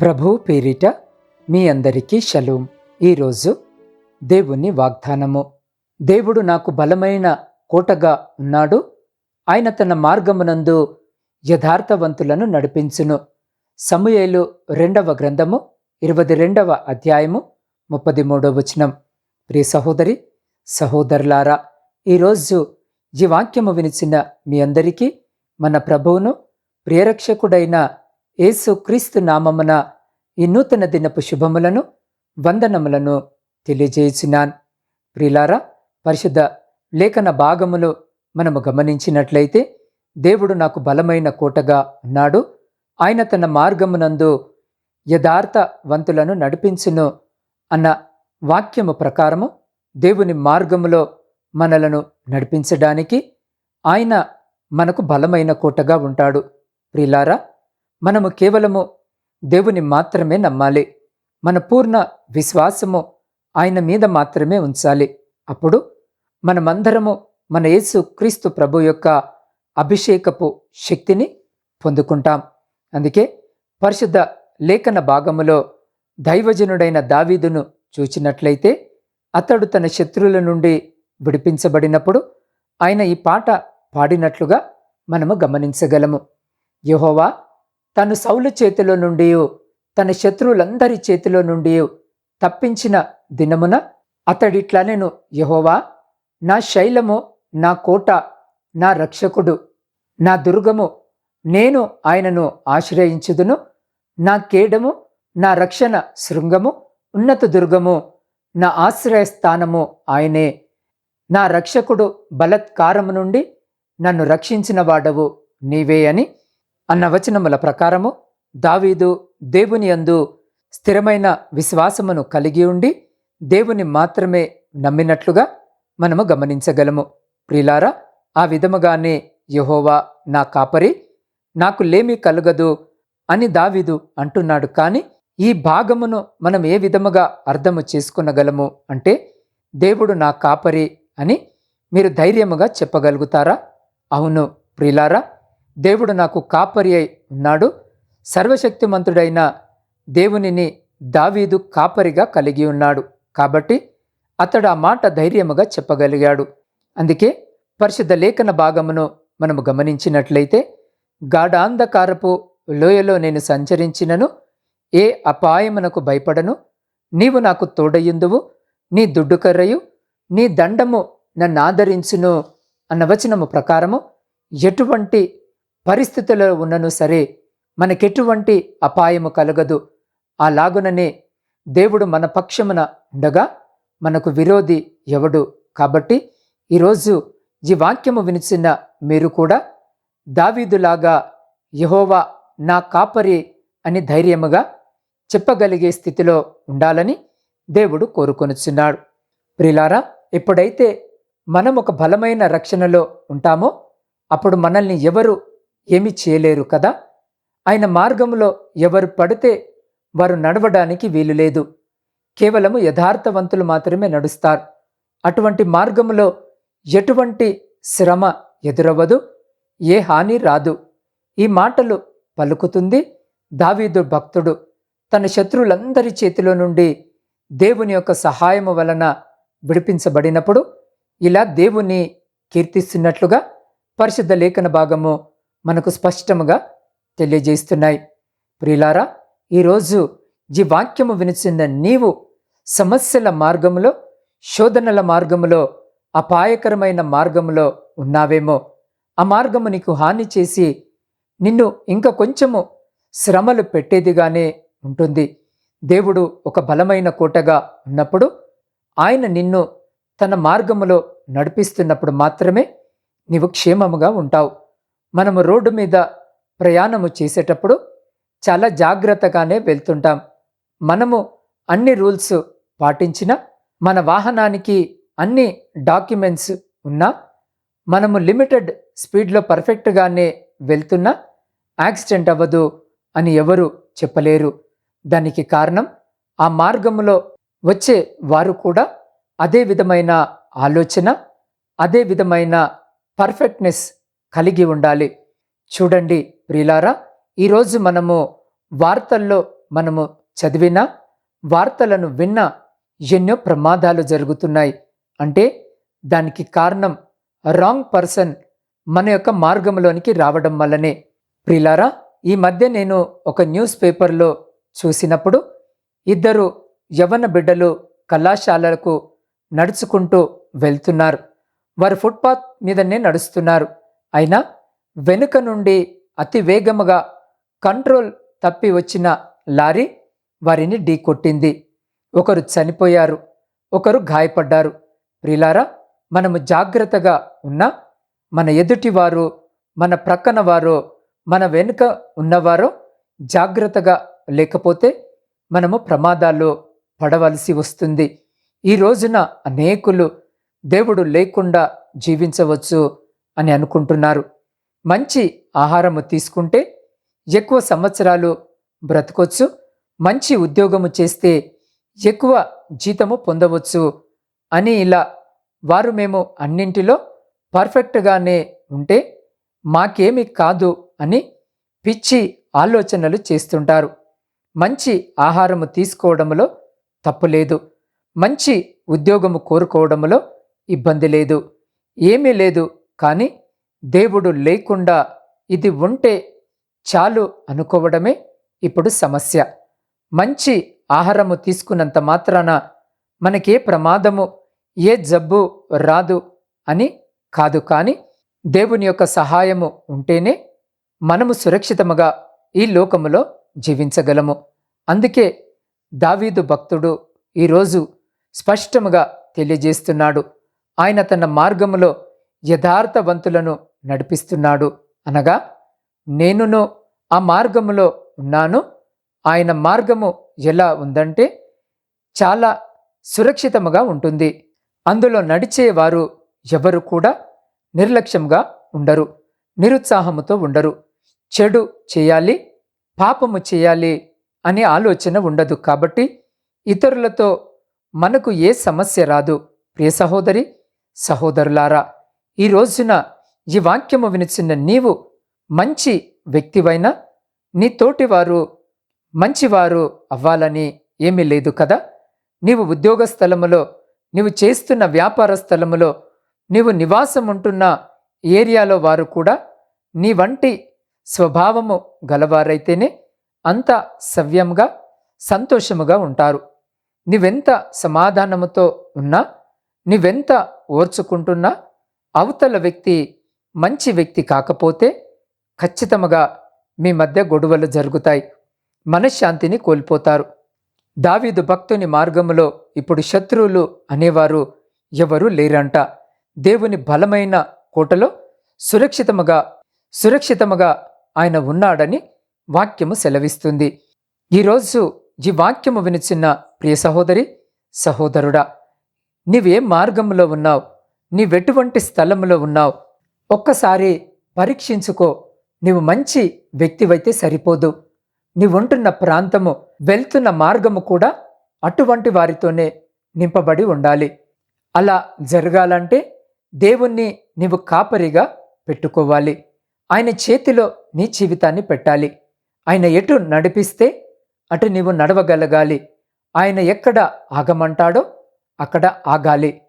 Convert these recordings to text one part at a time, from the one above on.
ప్రభు పేరిట మీ అందరికీ షలోం. ఈరోజు దేవుని వాగ్దానము. దేవుడు నాకు బలమైన కోటగా ఉన్నాడు. ఆయన తన మార్గమునందు యథార్థవంతులను నడిపించును. సమూయేలు రెండవ గ్రంథము ఇరవై రెండవ అధ్యాయము ముప్పది మూడవ వచనం. ప్రియ సహోదరి సహోదరులారా ఈరోజు ఈ వాక్యము వినిచిన మీ అందరికీ మన ప్రభువును ప్రియరక్షకుడైన యేసు క్రీస్తు నామమున ఈ నూతన దినపు శుభములను వందనములను తెలియజేసినాన్ ప్రిలారా పరిశుద్ధ లేఖన భాగములు మనము గమనించినట్లయితే దేవుడు నాకు బలమైన కోటగా ఉన్నాడు. ఆయన తన మార్గమునందు యథార్థవంతులను నడిపించును అన్న వాక్యము ప్రకారము దేవుని మార్గములో మనలను నడిపించడానికి ఆయన మనకు బలమైన కోటగా ఉంటాడు. ప్రిలారా మనము కేవలము దేవుని మాత్రమే నమ్మాలి. మన పూర్ణ విశ్వాసము ఆయన మీద మాత్రమే ఉంచాలి. అప్పుడు మనమందరము మన యేసు క్రీస్తు ప్రభు యొక్క అభిషేకపు శక్తిని పొందుకుంటాం. అందుకే పరిశుద్ధ లేఖన భాగములో దైవజనుడైన దావీదును చూచినట్లయితే అతడు తన శత్రువుల నుండి విడిపించబడినప్పుడు ఆయన ఈ పాట పాడినట్లుగా మనము గమనించగలము. యహోవా తను సౌలు చేతిలో నుండి తన శత్రువులందరి చేతిలో నుండి తప్పించిన దినమున అతడిట్లా నేను యహోవా నా శైలము నా కోట నా రక్షకుడు నా దుర్గము నేను ఆయనను ఆశ్రయించుదును. నా కేడము నా రక్షణ శృంగము ఉన్నత దుర్గము నా ఆశ్రయస్థానము ఆయనే. నా రక్షకుడు బలత్కారము నుండి నన్ను రక్షించిన వాడవు నీవే అని అన్న వచనముల ప్రకారము దావీదు దేవుని యందు స్థిరమైన విశ్వాసమును కలిగి ఉండి దేవుని మాత్రమే నమ్మినట్లుగా మనము గమనించగలము. ప్రిలారా ఆ విధముగానే యహోవా నా కాపరి నాకు లేమి కలుగదు అని దావీదు అంటున్నాడు. కానీ ఈ భాగమును మనం ఏ విధముగా అర్థము చేసుకునగలము అంటే దేవుడు నా కాపరి అని మీరు ధైర్యముగా చెప్పగలుగుతారా? అవును ప్రిలారా దేవుడు నాకు కాపరి అయి ఉన్నాడు. సర్వశక్తిమంతుడైన దేవునిని దావీదు కాపరిగా కలిగి ఉన్నాడు. కాబట్టి అతడు ఆ మాట ధైర్యముగా చెప్పగలిగాడు. అందుకే పరిశుద్ధ లేఖన భాగమును మనము గమనించినట్లయితే గాఢాంధకారపు లోయలో నేను సంచరించినను ఏ అపాయమునకు భయపడను నీవు నాకు తోడయుందువు నీ దుడ్డుకర్రయు నీ దండము నన్ను ఆదరించును అన్న వచనము ప్రకారము ఎటువంటి పరిస్థితుల్లో ఉన్నను సరే మనకెటువంటి అపాయము కలగదు. అలాగుననే దేవుడు మన పక్షమున ఉండగా మనకు విరోధి ఎవడు? కాబట్టి ఈరోజు ఈ వాక్యము వినిచిన మీరు కూడా దావీదులాగా యహోవా నా కాపరి అని ధైర్యముగా చెప్పగలిగే స్థితిలో ఉండాలని దేవుడు కోరుకొనుచున్నాడు. ప్రిలారా ఎప్పుడైతే మనం ఒక బలమైన రక్షణలో ఉంటామో అప్పుడు మనల్ని ఎవరు ఏమి చేయలేరు కదా? ఆయన మార్గంలో ఎవరు పడితే వారు నడవడానికి వీలులేదు కేవలము యథార్థవంతులు మాత్రమే నడుస్తారు. అటువంటి మార్గములో ఎటువంటి శ్రమ ఎదురవ్వదు ఏ హాని రాదు. ఈ మాటలు పలుకుతుంది దావీదు భక్తుడు. తన శత్రువులందరి చేతిలో నుండి దేవుని యొక్క సహాయము వలన విడిపించబడినప్పుడు ఇలా దేవుని కీర్తిస్తున్నట్లుగా పరిశుద్ధ లేఖన భాగము మనకు స్పష్టముగా తెలియజేస్తున్నాయి. ప్రియులారా ఈరోజు ఈ వాక్యము వినిచిన నీవు సమస్యల మార్గములో శోధనల మార్గములో అపాయకరమైన మార్గములో ఉన్నావేమో. ఆ మార్గము నీకు హాని చేసి నిన్ను ఇంకా కొంచెము శ్రమలు పెట్టేదిగానే ఉంటుంది. దేవుడు ఒక బలమైన కోటగా ఉన్నప్పుడు ఆయన నిన్ను తన మార్గములో నడిపిస్తున్నప్పుడు మాత్రమే నీవు క్షేమముగా ఉంటావు. మనము రోడ్డు మీద ప్రయాణము చేసేటప్పుడు చాలా జాగ్రత్తగానే వెళ్తుంటాం. మనము అన్ని రూల్స్ పాటించిన మన వాహనానికి అన్ని డాక్యుమెంట్స్ ఉన్నా మనము లిమిటెడ్ స్పీడ్లో పర్ఫెక్ట్గానే వెళ్తున్నా యాక్సిడెంట్ అవ్వదు అని ఎవరు చెప్పలేరు. దానికి కారణం ఆ మార్గంలో వచ్చే వారు కూడా అదే విధమైన ఆలోచన అదే విధమైన పర్ఫెక్ట్నెస్ కలిగి ఉండాలి. చూడండి ప్రిలారా ఈరోజు మనము వార్తల్లో మనము చదివిన వార్తలను విన్న ఎన్నో ప్రమాదాలు జరుగుతున్నాయి. అంటే దానికి కారణం రాంగ్ పర్సన్ మన యొక్క మార్గంలోనికి రావడం వల్లనే. ప్రిలారా ఈ మధ్య నేను ఒక న్యూస్ పేపర్లో చూసినప్పుడు ఇద్దరు యవన బిడ్డలు కళాశాలలకు నడుచుకుంటూ వెళ్తున్నారు. వారు ఫుట్పాత్ మీదనే నడుస్తున్నారు. అయినా వెనుక నుండి అతి వేగముగా కంట్రోల్ తప్పి వచ్చిన లారీ వారిని ఢీకొట్టింది ఒకరు చనిపోయారు ఒకరు గాయపడ్డారు. ప్రిలారా మనము జాగ్రత్తగా ఉన్నా మన ఎదుటివారు మన ప్రక్కన వారు మన వెనుక ఉన్నవారో జాగ్రత్తగా లేకపోతే మనము ప్రమాదాల్లో పడవలసి వస్తుంది. ఈ రోజున అనేకులు దేవుడు లేకుండా జీవించవచ్చు. అని అనుకుంటున్నారు. మంచి ఆహారము తీసుకుంటే ఎక్కువ సంవత్సరాలు బ్రతకొచ్చు. మంచి ఉద్యోగము చేస్తే ఎక్కువ జీతము పొందవచ్చు అని ఇలా వారు మేము అన్నింటిలో పర్ఫెక్ట్గానే ఉంటే మాకేమి కాదు అని పిచ్చి ఆలోచనలు చేస్తుంటారు. మంచి ఆహారము తీసుకోవడంలో తప్పులేదు మంచి ఉద్యోగము కోరుకోవడంలో ఇబ్బంది లేదు. ఏమీ లేదు. కానీ దేవుడు లేకుండా ఇది ఉంటే చాలు అనుకోవడమే ఇప్పుడు సమస్య. మంచి ఆహారము తీసుకున్నంత మాత్రాన మనకే ప్రమాదము ఏ జబ్బు రాదు అని కాదు కానీ దేవుని యొక్క సహాయము ఉంటేనే మనము సురక్షితముగా ఈ లోకములో జీవించగలము. అందుకే దావీదు భక్తుడు ఈరోజు స్పష్టముగా తెలియజేస్తున్నాడు. ఆయన తన మార్గములో యథార్థవంతులను నడిపిస్తున్నాడు. అనగా నేనును ఆ మార్గములో ఉన్నాను. ఆయన మార్గము ఎలా ఉందంటే చాలా సురక్షితముగా ఉంటుంది. అందులో నడిచేవారు ఎవరు కూడా నిర్లక్ష్యంగా ఉండరు. నిరుత్సాహముతో ఉండరు. చెడు చేయాలి పాపము చేయాలి అనే ఆలోచన ఉండదు. కాబట్టి ఇతరులతో మనకు ఏ సమస్య రాదు. ప్రియ సహోదరి సహోదరులారా ఈ రోజున ఈ వాక్యము వినిచిన నీవు మంచి వ్యక్తివైనా నీ తోటివారు మంచివారు అవ్వాలని ఏమీ లేదు కదా? నీవు ఉద్యోగ స్థలములో నీవు చేస్తున్న వ్యాపార స్థలములో నీవు నివాసం ఉంటున్న ఏరియాలో వారు కూడా నీ వంటి స్వభావము గలవారైతేనే అంత సవ్యంగా సంతోషముగా ఉంటారు. నీవెంత సమాధానముతో ఉన్నా నీవెంత ఓర్చుకుంటున్నా అవతల వ్యక్తి మంచి వ్యక్తి కాకపోతే ఖచ్చితంగా మీ మధ్య గొడవలు జరుగుతాయి. మనశ్శాంతిని కోల్పోతారు. దావీదు భక్తుని మార్గములో ఇప్పుడు శత్రువులు అనేవారు ఎవరూ లేరంట. దేవుని బలమైన కోటలో సురక్షితముగా సురక్షితముగా ఆయన ఉన్నాడని వాక్యము సెలవిస్తుంది. ఈరోజు ఈ వాక్యము వినిచిన్న ప్రియ సహోదరి సహోదరుడా నీవే మార్గంలో ఉన్నావు. నీవెటువంటి స్థలంలో ఉన్నావు ఒక్కసారి పరీక్షించుకో. నీవు మంచి వ్యక్తివైతే సరిపోదు. నీవుంటున్న ప్రాంతము వెళ్తున్న మార్గము కూడా అటువంటి వారితోనే నింపబడి ఉండాలి. అలా జరగాలంటే దేవుణ్ణి నీవు కాపరిగా పెట్టుకోవాలి. ఆయన చేతిలో నీ జీవితాన్ని పెట్టాలి. ఆయన ఎటు నడిపిస్తే అటు నీవు నడవగలగాలి. ఆయన ఎక్కడ ఆగమంటాడో అక్కడ ఆగాలి.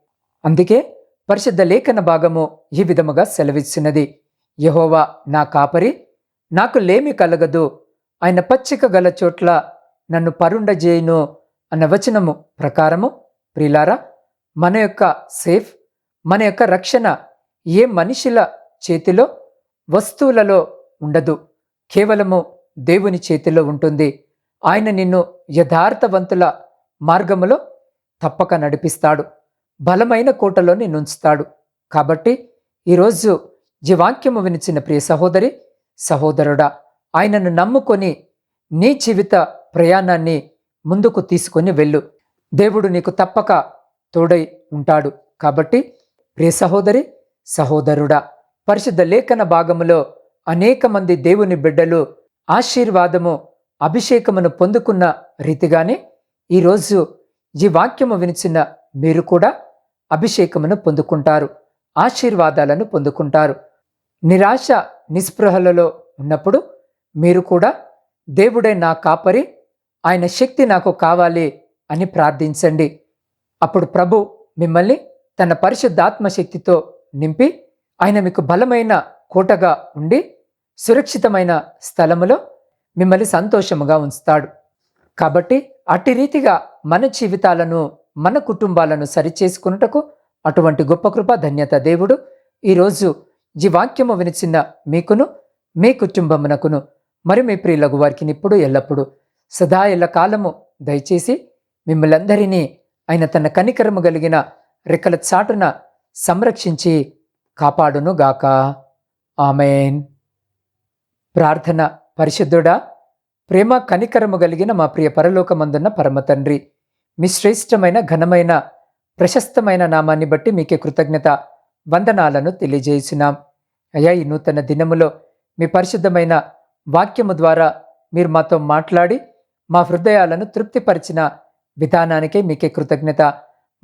అందుకే పరిశుద్ధ లేఖన భాగము ఈ విధముగా సెలవిచ్చినది. యహోవా నా కాపరి నాకు లేమి కలగదు. ఆయన పచ్చిక గల చోట్ల నన్ను పరుండజేయును అన్న వచనము ప్రకారము ప్రిలారా మన యొక్క సేఫ్ మన యొక్క రక్షణ ఏ మనిషిల చేతిలో వస్తువులలో ఉండదు. కేవలము దేవుని చేతిలో ఉంటుంది. ఆయన నిన్ను యథార్థవంతుల మార్గములో తప్పక నడిపిస్తాడు. బలమైన కోటలో నిన్నుంచుతాడు. కాబట్టి ఈరోజు జీవాక్యము వినిచిన ప్రియ సహోదరి సహోదరుడా ఆయనను నమ్ముకొని నీ జీవిత ప్రయాణాన్ని ముందుకు తీసుకొని వెళ్ళు. దేవుడు నీకు తప్పక తోడై ఉంటాడు. కాబట్టి ప్రియ సహోదరి సహోదరుడా పరిశుద్ధ లేఖన భాగములో అనేక మంది దేవుని బిడ్డలు ఆశీర్వాదము అభిషేకమును పొందుకున్న రీతిగానే ఈరోజు ఈ వాక్యము వినిచిన మీరు కూడా అభిషేకమును పొందుకుంటారు ఆశీర్వాదాలను పొందుకుంటారు. నిరాశ నిస్పృహలలో ఉన్నప్పుడు మీరు కూడా దేవుడే నా కాపరి ఆయన శక్తి నాకు కావాలి అని ప్రార్థించండి. అప్పుడు ప్రభు మిమ్మల్ని తన పరిశుద్ధాత్మ శక్తితో నింపి ఆయన మీకు బలమైన కోటగా ఉండి సురక్షితమైన స్థలములో మిమ్మల్ని సంతోషముగా ఉంచుతాడు. కాబట్టి అట్టి రీతిగా మన జీవితాలను మన కుటుంబాలను సరిచేసుకున్నటకు అటువంటి గొప్ప కృప ధన్యత దేవుడు. ఈరోజు ఈ వాక్యము వినిచిన మీకును మీ కుటుంబమునకును మరి మీ ప్రియులకు వారికి ఇప్పుడు ఎల్లప్పుడూ సదా ఎల్ల కాలము దయచేసి మిమ్మల్ని ఆయన తన కనికరము కలిగిన రెక్కల చాటున సంరక్షించి కాపాడును గాక ఆమెన్. ప్రార్థన పరిశుద్ధుడా ప్రేమ కనికరము కలిగిన మా ప్రియ పరలోకమందున్న పరమ తండ్రి మీ శ్రేష్టమైన ఘనమైన ప్రశస్తమైన నామాన్ని బట్టి మీకే కృతజ్ఞత వందనాలను తెలియజేసినాం అయ్యా ఈ నూతన దినములో మీ పరిశుద్ధమైన వాక్యము ద్వారా మీరు మాతో మాట్లాడి మా హృదయాలను తృప్తిపరిచిన విధానానికే మీకే కృతజ్ఞత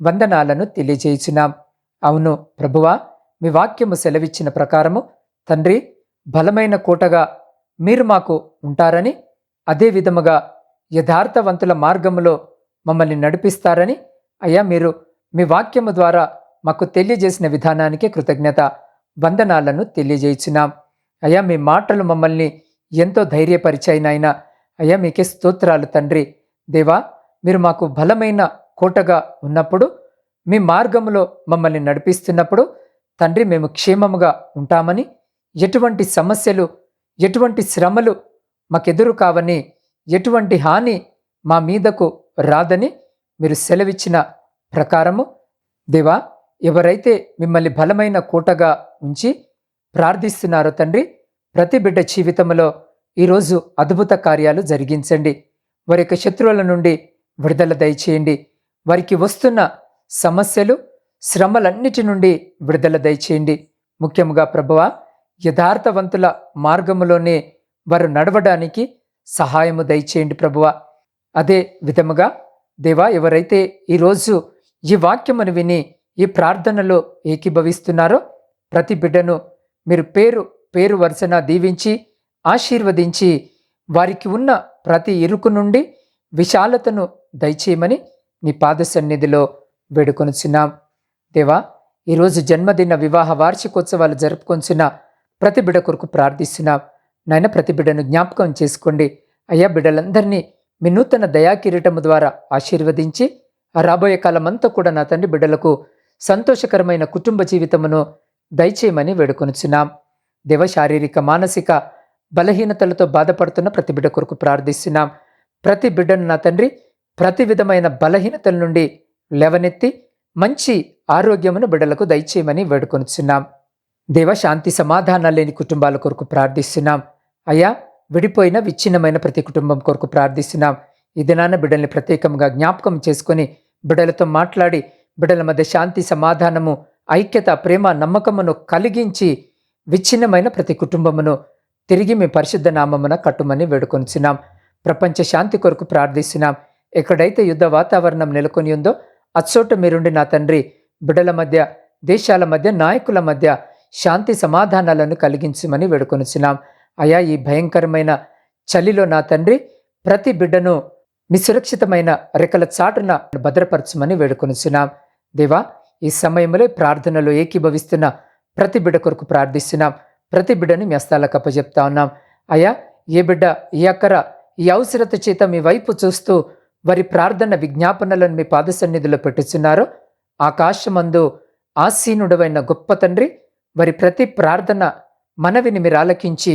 వందనాలను తెలియజేసినాం అవును ప్రభువా మీ వాక్యము సెలవిచ్చిన ప్రకారము తండ్రి బలమైన కోటగా మీరు మాకు ఉంటారని అదే విధముగా యథార్థవంతుల మార్గములో మమ్మల్ని నడిపిస్తారని అయ్యా మీరు మీ వాక్యము ద్వారా మాకు తెలియజేసిన విధానానికి కృతజ్ఞత వందనాలను తెలియజేయించున్నాం. అయ్యా మీ మాటలు మమ్మల్ని ఎంతో ధైర్యపరిచాయినాయన. అయ్యా మీకే స్తోత్రాలు తండ్రి. దేవా మీరు మాకు బలమైన కోటగా ఉన్నప్పుడు మీ మార్గములో మమ్మల్ని నడిపిస్తున్నప్పుడు తండ్రి మేము క్షేమముగా ఉంటామని ఎటువంటి సమస్యలు ఎటువంటి శ్రమలు మాకెదురు కావని ఎటువంటి హాని మా మీదకు రాదని మీరు సెలవిచ్చిన ప్రకారము దేవా ఎవరైతే మిమ్మల్ని బలమైన కూటగా ఉంచి ప్రార్థిస్తున్నారో తండ్రి ప్రతి బిడ్డ జీవితంలో ఈరోజు అద్భుత కార్యాలు జరిగించండి. వారి యొక్క శత్రువుల నుండి విడుదల దయచేయండి. వారికి వస్తున్న సమస్యలు శ్రమలన్నిటి నుండి విడుదల దయచేయండి. ముఖ్యంగా ప్రభువ యథార్థవంతుల మార్గములోనే వారు నడవడానికి సహాయము దయచేయండి ప్రభువ. అదే విధముగా దేవా ఎవరైతే ఈరోజు ఈ వాక్యమును విని ఈ ప్రార్థనలో ఏకీభవిస్తున్నారో ప్రతి బిడ్డను మీరు పేరు పేరు వరుసన దీవించి ఆశీర్వదించి వారికి ఉన్న ప్రతి ఇరుకు నుండి విశాలతను దయచేయమని నీ పాద సన్నిధిలో వేడుకొనుచున్నాం. దేవా ఈరోజు జన్మదిన వివాహ వార్షికోత్సవాలు జరుపుకొంచిన ప్రతి బిడ్డ కొరకు ప్రార్థిస్తున్నాం. నాయన ప్రతి బిడ్డను జ్ఞాపకం చేసుకోండి. అయ్యా బిడ్డలందరినీ మీ నూతన దయాకిరీటము ద్వారా ఆశీర్వదించి రాబోయే కాలమంతా కూడా నా తండ్రి బిడ్డలకు సంతోషకరమైన కుటుంబ జీవితమును దయచేయమని వేడుకొనుచున్నాం. దేవ శారీరక మానసిక బలహీనతలతో బాధపడుతున్న ప్రతి బిడ్డ కొరకు ప్రార్థిస్తున్నాం. ప్రతి బిడ్డను నా తండ్రి ప్రతి విధమైన బలహీనతల నుండి లేవనెత్తి మంచి ఆరోగ్యమును బిడ్డలకు దయచేయమని వేడుకొనుచున్నాం. దేవ శాంతి సమాధానాలు లేని కుటుంబాల కొరకు ప్రార్థిస్తున్నాం. అయ్యా విడిపోయిన విచ్ఛిన్నమైన ప్రతి కుటుంబం కొరకు ప్రార్థిస్తున్నాం. ఈ దినాన బిడ్డల్ని ప్రత్యేకంగా జ్ఞాపకం చేసుకొని బిడ్డలతో మాట్లాడి బిడ్డల మధ్య శాంతి సమాధానము ఐక్యత ప్రేమ నమ్మకమును కలిగించి విచ్ఛిన్నమైన ప్రతి కుటుంబమును తిరిగి మీ పరిశుద్ధ నామమున కట్టుమని వేడుకొనిచున్నాం. ప్రపంచ శాంతి కొరకు ప్రార్థిస్తున్నాం. ఎక్కడైతే యుద్ధ వాతావరణం నెలకొని ఉందో అచ్చోట మీరుండి నా తండ్రి బిడ్డల మధ్య దేశాల మధ్య నాయకుల మధ్య శాంతి సమాధానాలను కలిగించమని వేడుకొనిచున్నాం. అయా ఈ భయంకరమైన చలిలో నా తండ్రి ప్రతి బిడ్డను మీ సురక్షితమైన రెక్కల చాటున భద్రపరచమని వేడుకొనిచున్నాం. దేవా ఈ సమయంలో ప్రార్థనలో ఏకీభవిస్తున్న ప్రతి బిడ్డ కొరకు ప్రార్థిస్తున్నాం. ప్రతి బిడ్డని మీ అస్తాలకు అప్పజెప్తా ఉన్నాం. అయ్యా ఏ బిడ్డ ఈ అక్కర ఈ అవసరత చేత మీ వైపు చూస్తూ వారి ప్రార్థన విజ్ఞాపనలను మీ పాద సన్నిధిలో పెట్టుచున్నారో ఆకాశమందు ఆసీనుడవైన గొప్ప తండ్రి వారి ప్రతి ప్రార్థన మనవిని మీరు ఆలకించి